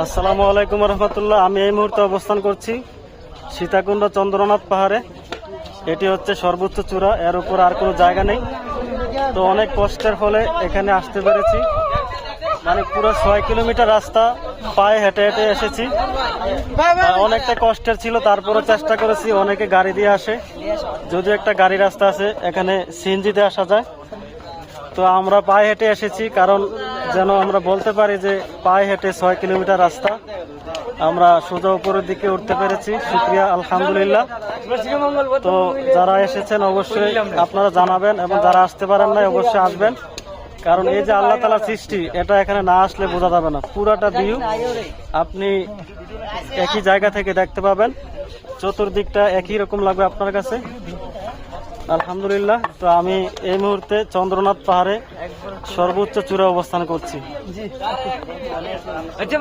আসসালামু আলাইকুম রহমতুল্লাহ। আমি এই মুহূর্তে অবস্থান করছি সীতাকুণ্ড চন্দ্রনাথ পাহাড়ে। এটি হচ্ছে সর্বোচ্চ চূড়া, এর উপর আর কোনো জায়গা নেই। তো অনেক কষ্টের ফলে এখানে আসতে পেরেছি। মানে পুরো ছয় কিলোমিটার রাস্তা, পায়ে হেঁটে হেঁটে এসেছি। অনেকটা কষ্টের ছিল তারপরে চেষ্টা করেছি, অনেকে গাড়ি দিয়ে আসে। যদি একটা গাড়ি রাস্তা আছে, এখানে সিএনজিতে আসা যায়। তো আমরা পায়ে হেঁটে এসেছি, কারণ যেন আমরা বলতে পারি যে পায়ে হেঁটে ছয় কিলোমিটার রাস্তা। আমরা সোজা উপরের দিকে উঠতে পেরেছি। শুক্রিয়া, আলহামদুলিল্লাহ। তো যারা এসেছেন অবশ্যই আপনারা জানাবেন এবং যারা আসতে পারেন না অবশ্যই আসবেন। কারণ এই যে আল্লাহ তালা সৃষ্টি, এটা এখানে না আসলে বোঝা যাবে না। পুরাটা ভিউ। আপনি একই জায়গা থেকে দেখতে পাবেন। চতুর্দিকটা একই রকম লাগবে আপনার কাছে। আলহামদুলিল্লাহ তো আমি এই মুহূর্তে চন্দ্রনাথ পাহাড়ে সর্বোচ্চ চূড়া অবস্থান করছি। আচ্ছা